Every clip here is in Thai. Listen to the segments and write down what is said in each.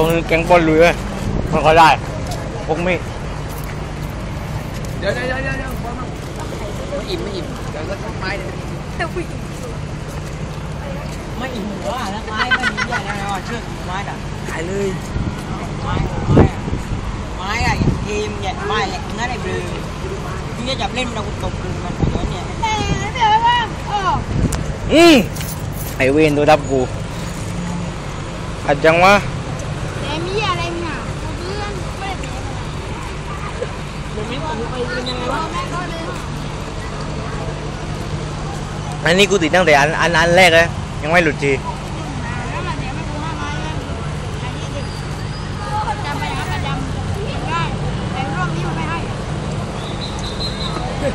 ตัวนึงแกงบอลลุยเว้ยมันก็ได้พวกมีดเดี๋ยวเดี๋ยวเดี๋ยวเดี๋ยวไม่อิ่มไม่อิ่มเดี๋ยวก็ต้นไม้เดี๋ยวไม่อิ่มหัวอะแล้วไม้ก็มีใหญ่แล้วเชือกไม้อะถ่ายเลยไม้ไม้อะไม้อะทีมใหญ่ยไม้ใหญ่งั้นไอ้เบลอที่จะจับเล่นเราตบดึงมันไปเยอะเนี่ยอืมไอเวนตัวดับกูอัดจังวะ ไปเป็นยังไงวะ Ờ, mẹ coi đi. อันนี้กูติดตั้งแต่อันอันอันแรกเลยยังไม่หลุดที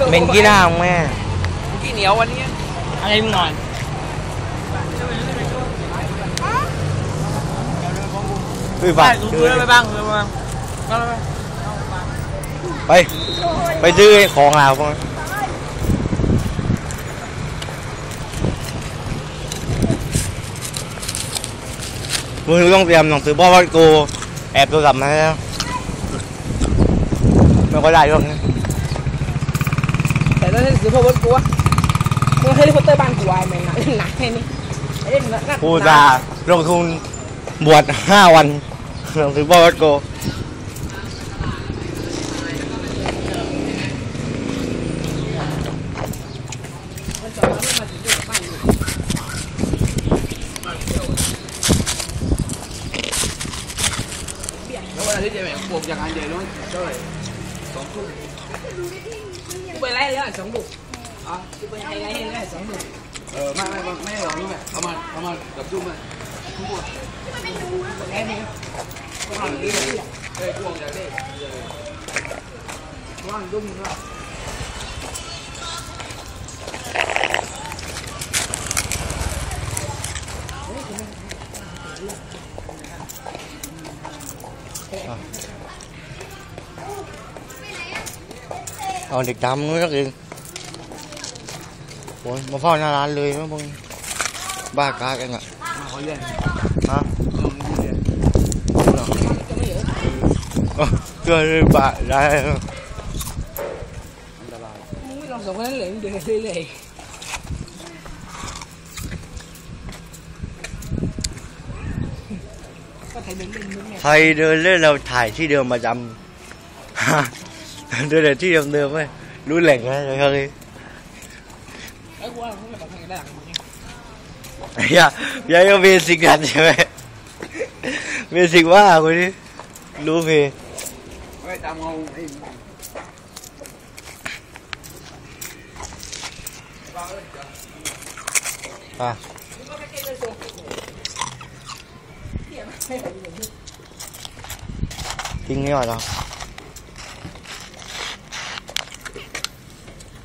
เม็นกี้หน้าของแม่ขี้เหนียววันนี้อะไรมึงนอยเฮ้ยไปบ้าดูเลยไปบ้างเลยบ้าง ไป ไปซื้อของหาพวกนั้นมึงต้องเตรียมหนังสือพ่อวัดกูแอบโทรศัพท์มาแล้วไม่ก็ได้หรอกนะแต่ตอนนี้สือพ่อวัดกูวะมึงเฮลิคอปเตอร์บ้านกูไอ้แม่งหนักหนักแค่นี้ไอ้เล่นหนักหนักกูจะลงทุนบวชห้าวันหนังสือพ่อวัดกู แล้ววันอาทิตย์จะแบบบวกอย่างอันใหญ่น้อยเท่าไหร่สองทุ่มกูไปไล่เลยอะส เอาเด็กดำนู้นนักเองโอ้ยมาเฝ้าหน้าร้านเลยมั้งพวกนี้บ้ากากันอะมาขอเรียนฮะเออมึงเรียนเออเกินบาทได้มึงไม่ลองสองคนนั้นเลยมึงเดินเรื่อยๆก็ไทยเดินเล่นมึงเนี่ยใครเดินเล่นเราถ่ายที่เดิมประจำ ฮะเดินแต่ที่เดิมเดิมๆไหมรู้แหล่งนะเลยครับ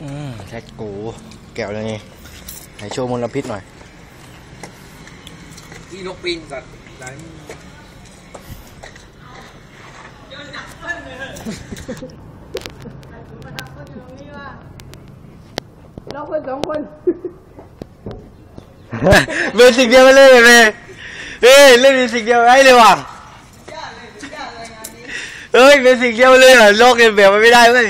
าเบสิกกันใช่ไหมเบสิกว่าคนนี้รู้เพย์ไม่ตามเงาไอ้อะจริงนี่หรอเราอืมแท็กกูแก้วเลยนี่ให้โชว์มลพิษหน่อยที่นกปีนสัตว์หลายเราคนสองคนเบสิกเดียวไปเลยเบเฮ้ยเล่นเบสิกเดียวไอ้เลยว่ะเฮ้ยเบสิกเดียวเลยเหรอโลกเรียนแบบมันไม่ได้เว้ย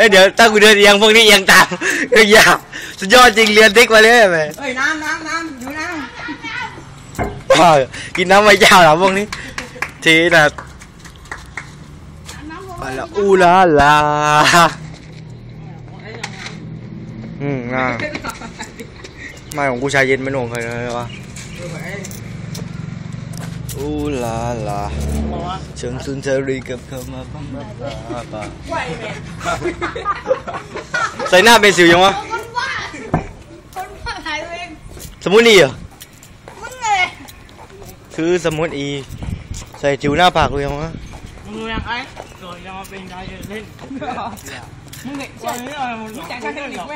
เฮ้ยเดี๋ยวถ้ากูเดินเอียงพวกนี้เอียงตามเฮ้ยอย่าสุดยอดจริงเรียนเทคมาเลยเว้ยเฮ้ยน้ำน้ำน้ำอยู่น้อ้าวกินน้ำมะยาวเหรอพวกนี้ทีนะอะละอูลาลาอืมน่าไม่ของกูชายเย็นไม่หน่วงใครเลยวะ อูลาลาเชิงสุนทรีกับเธอมาบ้าบ้าบ้าบ้าไหวแม่ใส่หน้าเป็นสิวยังวะ Con quá. Con quá lại em. สมุนอีเหรอ Muốn nè. คือสมุนอี ใส่จิวหน้าปากกูยังวะมึงยังไอ้โดนจะมาเป็นนายเล่นมึงเนี่ยวันนี้อะไรมึงจ่ายค่าเทอมอีกไหม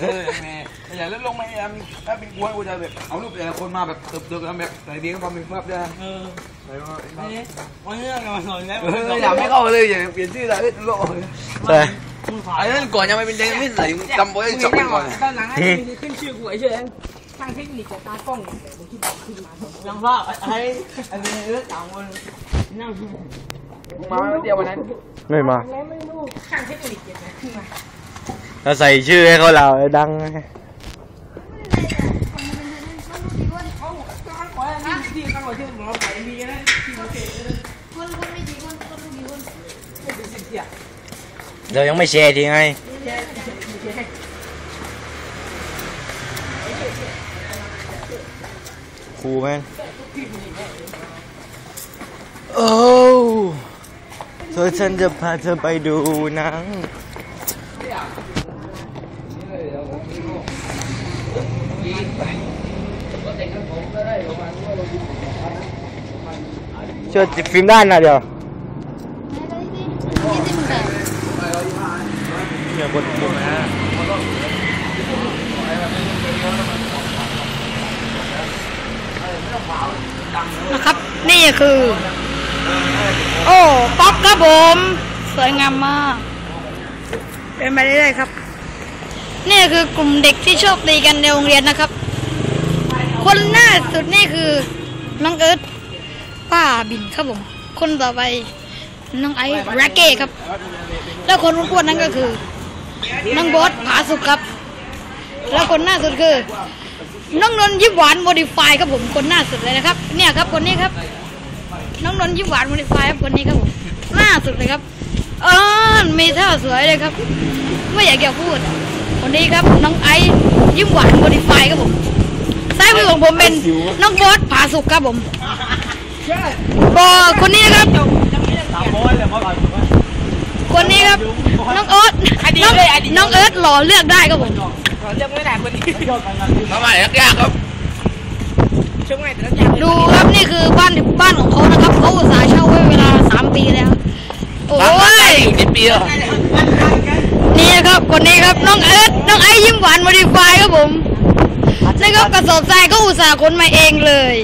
เออแม่อย่าเล่นลงไม่แอมถ้าเป็นกวนกูจะแบบเอารูปแต่ละคนมาแบบเติบโตกันแบบใส่ดีก็ความเป็นภาพได้เออใส่มาวันนี้วันนี้เรามาสอนแล้วอย่าไม่เข้าเลยอย่าเปลี่ยนชื่อเลยโลกใส่ไอ้นั่นก่อนยังไม่เป็นเด็กไม่ใส่จำไว้จบก่อนตอนหลังให้ขึ้นชื่อกูไอ้เชื่อช่างเทคนิคกับตากล้องเนี่ยมึงคิดดูขึ้นมายังว่าไอ้ไอ้เรื่องต่างคนนั่งมาเดียววันนั้นไม่มาแล้วไม่รู้ช่างเทคนิคเนี่ยขึ้นมา เราใส่ชื่อให้เขาเราดังเขาข้างขวาที่ข้างขวาที่เราไปมีนะที่เราเสียคนคนไม่ดีคนคนไม่ดีคนเป็นสิ่งเสียเรายังไม่แชร์ทีไงครูแม่งโอ้เธอฉันจะพาเธอไปดูหนัง ช่วยติดฟิล์มด้านหน่อยเดี๋ยวเนี่ยบนบนนะนะครับ นี่คือ โอ้ป๊อปครับผม สวยงามมากเป็นไปเรื่อยๆครับ นี่คือกลุ่มเด็กที่โชคดีกันในโรงเรียนนะครับ คนหน้าสุดนี่คือน้องเอิร์ธ ป้าบินครับผม คนต่อไปน้องไอซ์แร็กเก้ครับ แล้วคนอ้วนๆนั้นก็คือน้องบอสผาสุกครับ แล้วคนหน้าสุดคือน้องนนยิบหวานโมดิฟายครับผมคนหน้าสุดเลยนะครับ เนี่ยครับคนนี้ครับ น้องนนยิบหวานโมดิฟายครับคนนี้ครับผมหน้าสุดเลยครับเออมีท่าสวยเลยครับ ไม่อยากจะพูดคนนี้ครับน้องไอซ์ยิ้มหวานโมดิฟายครับผมซ้ายมือของผมเป็นน้องบอสผาสุกครับผม ก็คนนี้นะครับ คนนี้ครับ น้องเอิร์ธน้องน้องเอิร์ธหล่อเลือกได้ครับผมเรื่องไม่ได้คนนี้มาใหม่ยากครับช่วงไหนแต่ละอย่างดูครับนี่คือบ้านบ้านของเขานะครับเขาอุตส่าห์เช่าไว้เวลาสามปีแล้วโอ้ยสิบปีแล้วนี่ครับคนนี้ครับน้องเอิร์ธน้องไอซ์ยิ้มหวานโมดิฟายครับผมนี่ครับกระสอบทรายก็อุตส่าห์ขนมาเองเลย